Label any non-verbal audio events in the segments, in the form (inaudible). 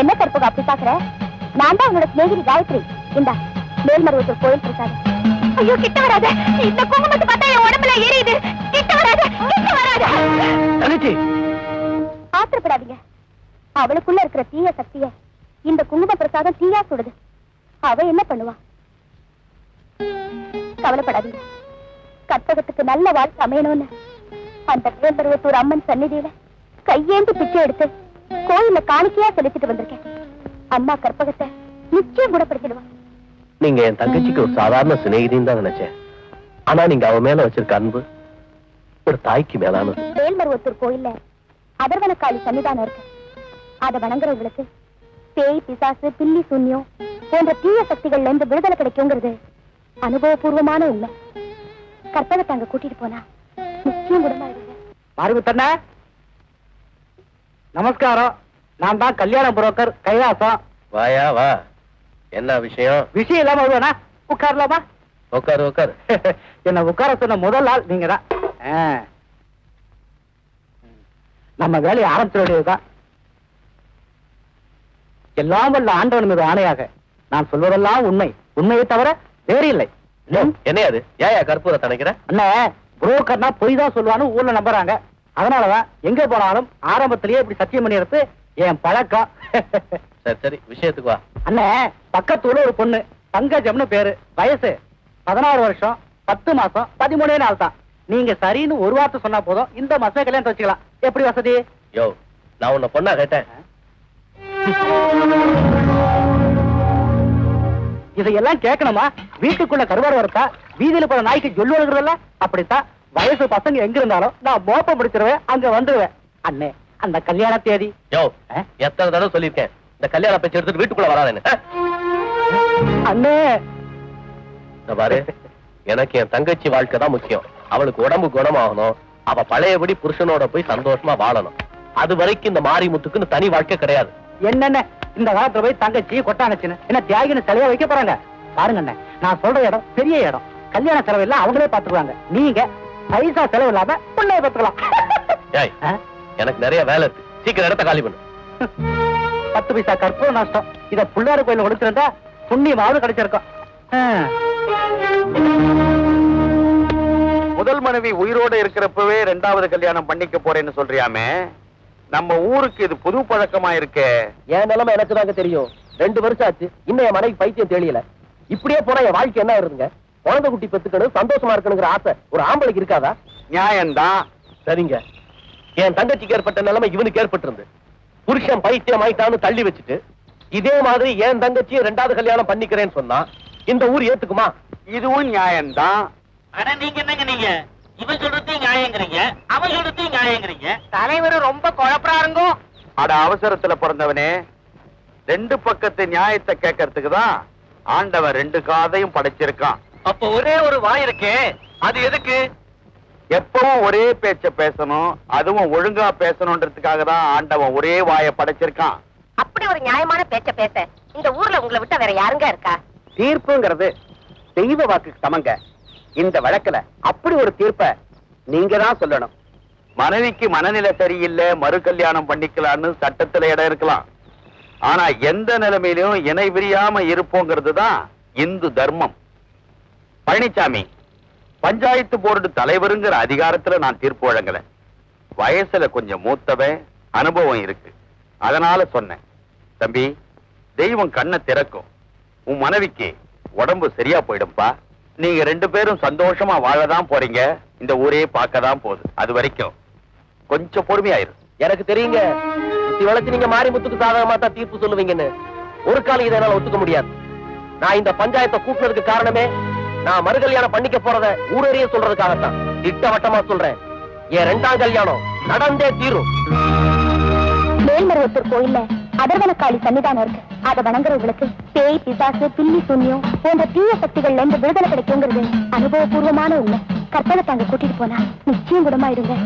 என்ன கற்பகம் அப்படி பாக்குற நான் தான் உன்னோட சிநேகிதி காயத்ரி. இந்தா மேல்மருவத்தூர் கோயில் பிரசாதம் ஐயோ கிட்ட வராத. இந்த குங்குமத்தை பார்த்தா என் உடம்புல எரியுது. கிட்ட வராத கிட்ட வராத. தங்கச்சி. ஆத்திரப்படாதீங்க. அவளுக்குள்ள இருக்கிற தீய சக்திய இந்த குங்கும பிரசாதம் தீயா சுடுது. அவ என்ன பண்ணுவா? கவலைப்படாதீங்க. கற்பகத்துக்கு நல்ல வாழ்க்கை அமையணும்னு அந்த மேல்பருவத்தூர் அம்மன் சந்நிதியில கையேந்து பிச்சை எடுத்து கோயில்ல காணிக்கையா செலுத்திட்டு வந்திருக்கேன். அம்மா கற்பகத்தை நிச்சயம் குணப்படுத்திடுவா. நீங்க என் தங்கச்சிக்கு ஒரு சாதாரண சிநேகிதின்னு தான் நினைச்சேன். ஆனா நீங்க அவ மேல வச்சிருக்க அன்பு ஒரு தாய்க்கு மேலானது. மேல்மருவத்தூர் கோயில்ல அதர்வனக்காளி சன்னிதானம் இருக்கு. அத வணங்குறவங்களுக்கு பேய் பிசாசு பில்லி சூன்யம் போன்ற தீய சக்திகள்ல இருந்து விடுதலை கிடைக்குங்கிறது அனுபவபூர்வமான உண்மை. கற்பகத்தை அங்க கூட்டிட்டு போனா நிச்சயம் குணமாயிடுங்க. மாரிமுத்தண்ண நமஸ்காரம். நான் தான் கல்யாண புரோக்கர் கைலாசம். வாயா வா. என்ன விஷயம்? விஷயம் இல்லாம வருவேனா? உட்காரலாமா? உட்காரு உட்காரு. (laughs) என்ன உட்கார சொன்ன முதல் ஆள் நீங்க தான். நம்ம வேலையை ஆரம்பிச்சிட வேண்டியதுதான். எல்லாம் வல்ல ஆண்டவன் மீது ஆணையாக நான் சொல்வதெல்லாம் உண்மை. உண்மையை தவிர வேறு இல்லை. ம்? என்ன அது ஏயா கற்பூர தணிக்கிற அண்ணே புரோக்கர்னா பொய் தான் சொல்லுவான்னு ஊர்ல நம்புறாங்க. அதனாலதான் எங்க போனாலும் ஆரம்பத்திலேயே இப்படி சத்தியம் பண்ணிடுறது என் பழக்கம். சரி சரி விஷயத்துக்கு வா. அண்ணே பக்கத்தூர்ல ஒரு பொண்ணு பங்கஜம்னு பேரு வயசு பதினாறு வருஷம் பத்து மாசம் பதிமூணே நாள் தான். நீங்க சரின்னு ஒரு வார்த்தை சொன்னா போதும் இந்த மாசம் கல்யாணம் வச்சுக்கலாம். எப்படி வசதி? யோ நான் உன்னை பொண்ணா கேட்டேன். இதையெல்லாம் கேட்கணுமா? வீட்டுக்குள்ள கருவாடு வரத்தா வீதியில போற நாய்க்கு ஜொல்லு வருகிறல்ல அப்படித்தான். வயசு பசங்க எங்க இருந்தாலும் நான் மோப்பம் பிடிச்சிருவேன் அங்க வந்துருவேன். அண்ணே அந்த கல்யாண தேதி. யோ? எத்தனை தடவை சொல்லியிருக்கேன்? இந்த கல்யாண பேச்சு எடுத்துட்டு வீட்டுக்குள்ள வராதேன்னு? அண்ணே. பாரு எனக்கு என் தங்கச்சி வாழ்க்கை தான் முக்கியம். அவளுக்கு உடம்பு குணமாகணும் அவ பழையபடி புருஷனோட போய் சந்தோஷமா வாழணும். அது வரைக்கும் இந்த மாரிமுத்துக்குன்னு தனி வாழ்க்கை கிடையாது. என்னென்ன இந்த காலத்துல போய் தங்கச்சி கொட்டாங்கச்சின்னு என்ன தியாகின்னு சிலையா வைக்க போறாங்க? பாருங்க நான் சொல்ற இடம் பெரிய இடம். கல்யாண செலவு எல்லாம் அவங்களே பாத்துக்குவாங்க நீங்க பைசா செலவு இல்லாம பிள்ளைய பாத்துக்கலாம்? எனக்கு நிறைய வேலை இருக்கு. சீக்கிரம் இடத்த காலி பண்ணு. பத்து பைசா கற்பூர நஷ்டம். இத பிள்ளையார் கோயில கொடுத்திருந்தா புண்ணியமாவது கிடைச்சிருக்கும். முதல் மனைவி உயிரோட இருக்கிறப்பவே ரெண்டாவது கல்யாணம் பண்ணிக்க போறேன்னு சொல்றியாமே? நம்ம ஊருக்கு இது புது பழக்கமா இருக்கே. என் நிலைமை எனக்கு தாங்க தெரியும். ரெண்டு வருஷம் ஆச்சு. இன்னும் என் மனைவி பைத்தியம் தெரியல இப்படியே போனா என் வாழ்க்கை என்ன ஆயிருதுங்க குழந்தை குட்டி பெத்துக்கணும் சந்தோஷமா இருக்கணுங்கிற ஆசை ஒரு ஆம்பளைக்கு இருக்காதா? நியாயம்தான். சரிங்க. என் தங்கச்சிக்கு ஏற்பட்ட நிலைமை இவனுக்கு ஏற்பட்டிருந்து. புருஷன் பைத்தியம் ஆயிட்டான்னு தள்ளி வச்சுட்டு இதே மாதிரி என் தங்கச்சியை ரெண்டாவது கல்யாணம் பண்ணிக்கிறேன்னு சொன்னா இந்த ஊர் ஏத்துக்குமா? இதுவும் நியாயம்தான். அட நீங்க என்னங்க நீங்க? இவன் சொல்றதையும் நியாயங்கிறீங்க அவன் சொல்றதையும் நியாயங்கிறீங்க. தலைவர் ரொம்ப குழப்பறாருங்கோ அட அவசரத்துல பிறந்தவனே. ரெண்டு பக்கத்து நியாயத்தை கேட்கறதுக்கு தான் ஆண்டவன் ரெண்டு காதையும் படைச்சிருக்கான். அப்ப ஒரே ஒரு வாய் இருக்கே. அது எதுக்கு? எப்பவும் ஒரே பேச்ச பேசணும் அதுவும் ஒழுங்கா பேசணுன்றதுக்காக தான் ஆண்டவன் ஒரே வாயை படைச்சிருக்கான். அப்படி ஒரு நியாயமான பேச்ச பேச இந்த ஊர்ல உங்களை விட்டா வேற யாருங்க இருக்கா? தீர்ப்புங்கிறது தெய்வ வாக்குக்கு சமங்க. இந்த வழக்குல அப்படி ஒரு தீர்ப்ப நீங்க தான் சொல்லணும். மனைவிக்கு மனநிலை சரியில்லை மறு கல்யாணம் பண்ணிக்கலாம்னு சட்டத்துல இடம் இருக்கலாம். ஆனா எந்த நிலைமையிலும் இணை விரியாம இருப்போங்கிறது தான் இந்து தர்மம். பழனிசாமி பஞ்சாயத்து போர்டு தலைவருங்கிற அதிகாரத்துல நான் தீர்ப்பு வழங்கல. வயசுல கொஞ்சம் மூத்தவன் அனுபவம் இருக்கு. அதனால சொன்னேன் தம்பி தெய்வம் கண்ணை திறக்கும். உன் மனைவிக்கு உடம்பு சரியா போயிடும்பா. நீங்க ரெண்டு பேரும் சந்தோஷமா வாழதான் போறீங்க. இந்த ஊரே பார்க்க தான் போகுது. அது வரைக்கும் கொஞ்சம் பொறுமையாயிரு. எனக்கு தெரியுங்க. வளர்த்து நீங்க நீங்க மாரிமுத்துக்கு சாதகமா தான் தீர்ப்பு சொல்லுவீங்கன்னு. ஒரு காலம் இதை என்னால ஒத்துக்க முடியாது. நான் இந்த பஞ்சாயத்தை கூப்பிடுறதுக்கு காரணமே நான் மறு கல்யாணம் பண்ணிக்க போறத ஊரறிய சொல்றதுக்காகத்தான். திட்டவட்டமா சொல்றேன். என் ரெண்டாம் கல்யாணம் நடந்தே தீரும். மேல்மருவத்தூர் கோயில்ல அதர்வனக்காளி சன்னிதானம் இருக்கு. அதை வணங்குறவங்களுக்கு பேய் பிசாசு பில்லி சூன்யம் போன்ற தீய சக்திகள்ல இருந்து விடுதலை கிடைக்குங்கிறது அனுபவபூர்வமான உண்மை. கற்பனை தாங்க கூட்டிட்டு போனா நிச்சயம் குணமாயிருங்க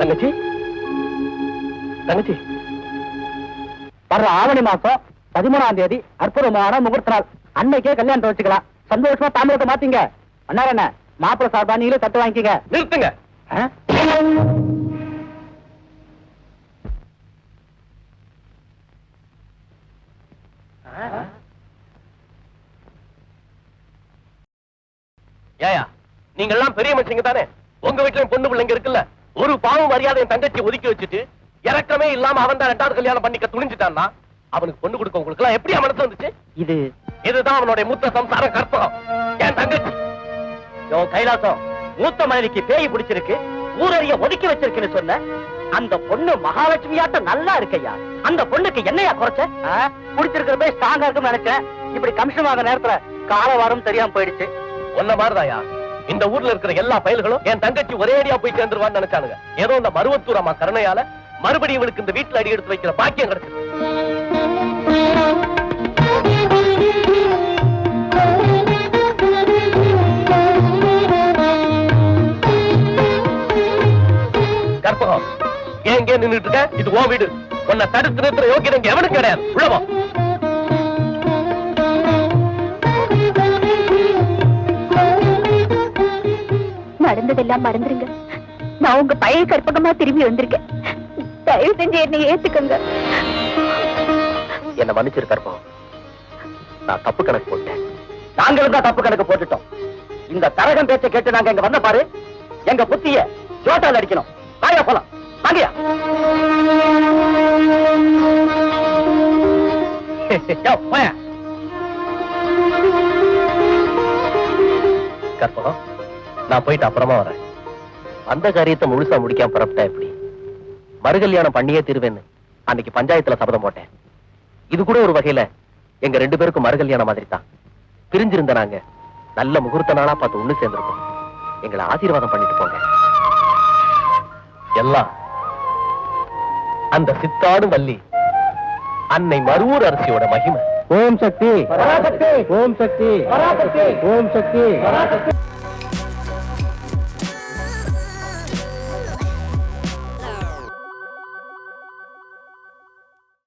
தங்கச்சி? தங்கச்சி. வர்ற ஆவணி மாசம் பதிமூணாம் தேதி அற்புதமான முகூர்த்த நாள் அன்னைக்கே கல்யாணத்தை வச்சுக்கலாம். சந்தோஷமா தாமிரத்தை மாத்தீங்க. என்ன மாப்பிள்ளை சார்பா நீங்களே தட்டு வாங்கிக்கங்க. நிறுத்துங்க? ஏயா நீங்க எல்லாம் பெரிய மனுஷங்க தானே? உங்க வீட்லயும் பொண்ணு பிள்ளைங்க இருக்குல்ல? ஒரு பாவம் மரியாதை என் தங்கச்சி ஒதுக்கி வச்சுட்டு இறக்கமே இல்லாம அவன் தான் ரெண்டாவது கல்யாணம் பண்ணிக்க துணிஞ்சிட்டான்னா அவனுக்கு பொண்ணு கொடுக்க உங்களுக்கு எல்லாம் எப்படி மனசு வந்துச்சு? இது இதுதான் அவனுடைய மூத்த சம்சார கற்பகம். என் தங்கச்சி. யோ கைலாசம் மூத்த மனைவிக்கு பேய் பிடிச்சிருக்கு ஊரறிய ஒதுக்கி வச்சிருக்குன்னு சொன்ன அந்த பொண்ணு மகாலட்சுமியாட்டம் நல்லா இருக்கையா? அந்த பொண்ணுக்கு என்னையா குறைச்ச? பிடிச்சிருக்கிற போய் ஸ்ட்ராங்கா இருக்குன்னு நினைச்சேன். இப்படி கமிஷன் வாங்க நேரத்துல கால வாரம் தெரியாம போயிடுச்சு. ஒன்ன மாதிரிதாயா இந்த ஊர்ல இருக்கிற எல்லா பயல்களும் என் தங்கச்சி ஒரே அடியா போய் சேர்ந்துருவான்னு நினைச்சானுங்க. ஏதோ இந்த மருவத்தூர் அம்மா கருணையால மறுபடியும் இவளுக்கு இந்த வீட்டுல அடி எடுத்து வைக்கிற பாக்கியம் கிடைச்சது. கற்பகம் ஏன் நின்றுட்டு நின்னுட்டு இருக்க? இது ஓ வீடு. உன்னை தடுத்து நிறுத்துற யோகியம் எவனுக்கு கிடையாது. உள்ளவா நடந்ததெல்லாம் மறந்துருங்க. நான் உங்க பழைய கற்பகமா திரும்பி வந்திருக்கேன். தயவு செஞ்சு என்னை ஏத்துக்கங்க. என்ன மன்னிச்சிரு கற்பகம் நான் தப்பு கணக்கு போட்டேன் நாங்களும் தான் தப்பு கணக்கு போட்டுட்டோம். இந்த தரகம் பேச்ச கேட்டு நாங்க இங்க வந்த பாரு எங்க புத்திய ஜோட்டால் அடிக்கணும். வாயா போலாம். வாங்கயா. போயா. கற்பகம் நான் போயிட்டு அப்புறமா வரேன். அந்த காரியத்தை முழுசா முடிக்காம புறப்பட்டா எப்படி? மறுகல்யாணம் பண்ணியே தீருவேன்னு அன்னைக்கு பஞ்சாயத்துல சபதம் போட்டேன். இது கூட ஒரு வகையில எங்க ரெண்டு பேருக்கும் மறுகல்யாணம் மாதிரி தான் பிரிஞ்சிருந்த நாங்க நல்ல முகூர்த்த நாளா பார்த்து ஒண்ணு சேர்ந்திருக்கோம். எங்களை ஆசீர்வாதம் பண்ணிட்டு போங்க. எல்லாம் அந்த சித்தாடும் வள்ளி அன்னை மருவூர் அரசியோட மகிமை. ஓம் சக்தி. ஓம் சக்தி. ஓம் சக்தி.